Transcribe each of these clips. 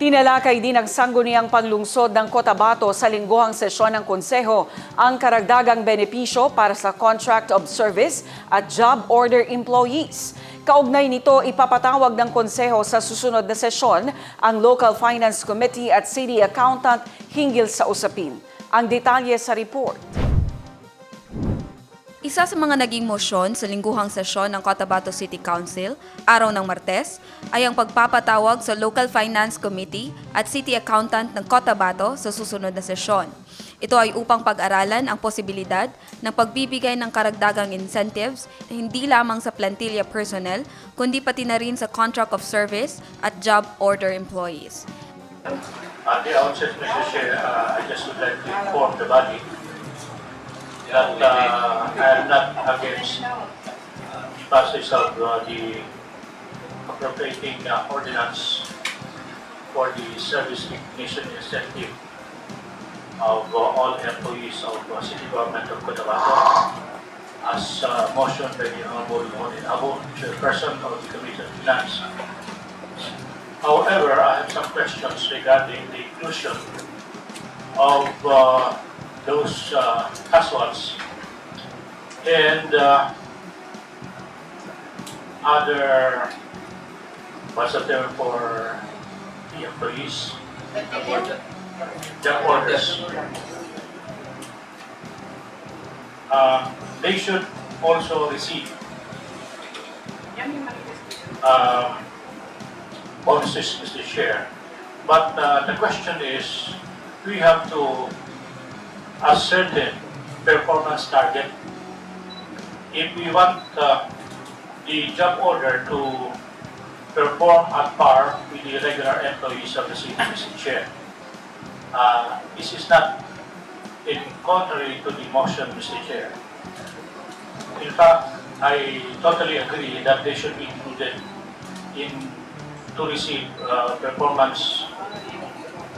Tinalakay din ng sangguniang panglungsod ng Cotabato sa lingguhang sesyon ng Konseho ang karagdagang benepisyo para sa contract of service at job order employees. Kaugnay nito, ipapatawag ng Konseho sa susunod na sesyon ang Local Finance Committee at City Accountant hinggil sa usapin. Ang detalye sa report. Isa sa mga naging mosyon sa lingguhang sesyon ng Cotabato City Council, araw ng Martes, ay ang pagpapatawag sa Local Finance Committee at City Accountant ng Cotabato sa susunod na sesyon. Ito ay upang pag-aralan ang posibilidad ng pagbibigay ng karagdagang incentives hindi lamang sa plantilla personnel, kundi pati na rin sa contract of service at job order employees. At the outset, Mr. Chair, uh, I just would like to inform the body that uh, I am not against the passage of uh, the appropriating uh, ordinance for the service recognition incentive of uh, all employees of uh, City Government of Cotabato as uh, motion by the Honorable Monin Abo, Chairperson of the Committee on Finance. However, I have some questions regarding the inclusion of uh, those uh, casuals and uh, other, what's the term for the employees? The orders. Uh, They should also receive um, bonuses, Mr. But uh, the question is, we have to ascertain performance target. If we want uh, the job order to perform at par with the regular employees of the Mr. Chair, uh, this is not in contrary to the motion, Mr. Chair. In fact, I totally agree that they should be included in to receive uh, performance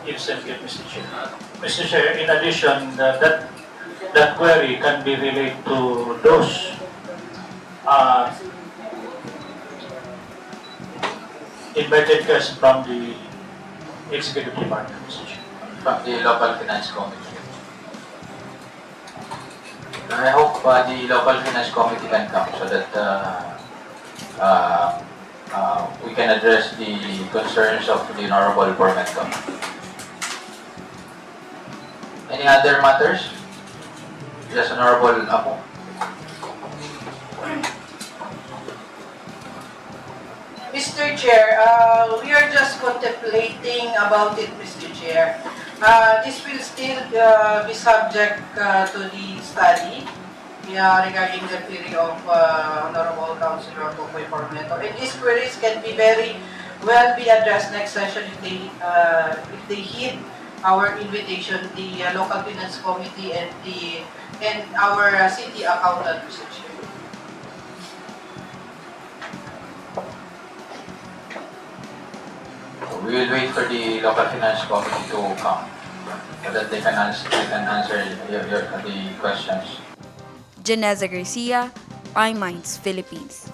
incentive, Mr. Chair. Mr. Chair, in addition, uh, that that query can be relayed to those uh, invited guests from the executive department, Mr. Chair. from the local finance committee. I hope uh, the local finance committee can come so that uh, uh, uh, we can address the concerns of the honorable Bormento. Any other matters? Yes, honorable Apo. Mr. Chair, uh, we are just contemplating about it, Mr. Chair. Uh, This will still uh, be subject uh, to the study yeah, regarding the theory of uh, Honorable Councilor Popoy Formeto. And these queries can be very well be addressed next session if they, uh, if they heed our invitation, the uh, local finance committee and the, and our uh, city accountant, Mr. Chair. We will wait for the local finance committee to come so that they can answer, they can answer your, your, the questions. Janeza Garcia, iMinds Philippines.